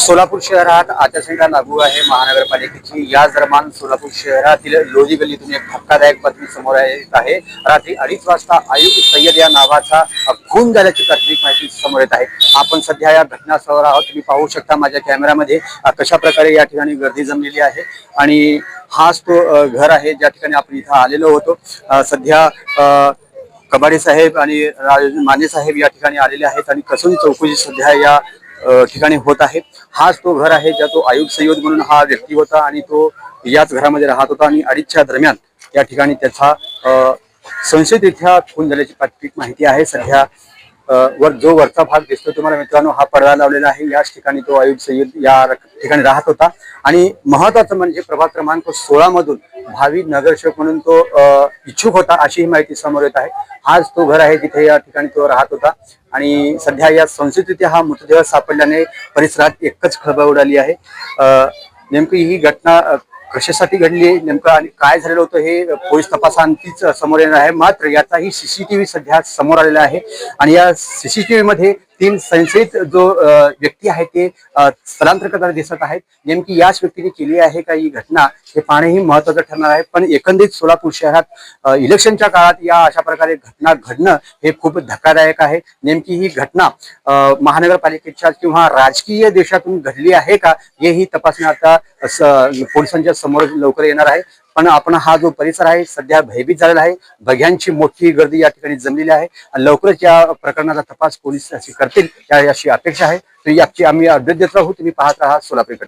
सोलापूर शहरात आचारसंहिता लागू आहे. महानगरपालिकेची याच दरम्यान सोलापूर शहरातील लोधी गल्लीतून एक धक्कादायक बातमी समोर येत आहे. रात्री अडीच वाजता आयुक्त सय्यद या नावाचा खून झाल्याची प्राथमिक माहिती समोर येत आहे. आपण सध्या या घटनास्थळावर आहोत. तुम्ही पाहू शकता माझ्या कॅमेरामध्ये कशा प्रकारे या ठिकाणी गर्दी जमलेली आहे. आणि हाच तो घर आहे. ज्या ठिकाणी आपण इथं आलेलो होतो. सध्या कबाडी कबाडे साहेब आणि राज- माने साहेब या ठिकाणी आलेले आहेत. आणि कसून चौकशी सध्या या ठिकाणी होत आहे. हाच तो घर आहे ज्या तो आयुब सय्यद म्हणून हा व्यक्ती होता आणि तो याच घरामध्ये राहत होता आणि अडीचच्या दरम्यान या ठिकाणी त्याचा अ, संशयितरित्या खून झाल्याची प्राथमिक माहिती आहे. सध्या वर जो वरचा भाग दिसतो तुम्हाला मित्रांनो हा पडदा लावलेला आहे. याच ठिकाणी तो आयुब सय्यद या ठिकाणी राहत होता. आणि महत्वाचं म्हणजे प्रभाग क्रमांक सोळा मधून भावी नगरसेवक म्हणून तो इच्छुक होता अशी ही माहिती समोर येत आहे. हाच तो घर आहे जिथे या ठिकाणी तो राहत होता. आणि सध्या या संस्कृतीत हा मृतदेह सापडल्याने परिसरात एकच खळबळ उडाली आहे. नेमकी ही घटना कशासाठी घडली नेमकं आणि काय झालेलं होतं हे पोलीस तपासांतीच समोर येणार आहे. मात्र याचाही सीसीटीव्ही सध्या समोर आलेला आहे. आणि या सीसीटीव्ही मध्ये तीन संशयित जो व्यक्ती आहे ते स्थलांतर करताना दिसत आहेत. नेमकी याच व्यक्तीने केली आहे का ही घटना हे पाहणेही महत्वाचं ठरणार आहे. पण एकंदरीत सोलापूर शहरात इलेक्शनच्या काळात या अशा प्रकारे घटना घडणं हे खूप धक्कादायक आहे. नेमकी ही घटना महानगरपालिकेच्या किंवा राजकीय देशातून घडली आहे का हेही तपासणी आता पोलिसांच्या समोर लवकर येणार आहे. पण आपण हा जो परिसर आहे सध्या भयभीत झालेला आहे. बघ्यांची मोठी गर्दी या ठिकाणी जमलेली आहे लवकरच या प्रकरणाचा तपास पोलीस करतील अशी अपेक्षा आहे. तर याची आम्ही अपडेट देत राहू. तुम्ही पाहत राहा सोलापूरकडे.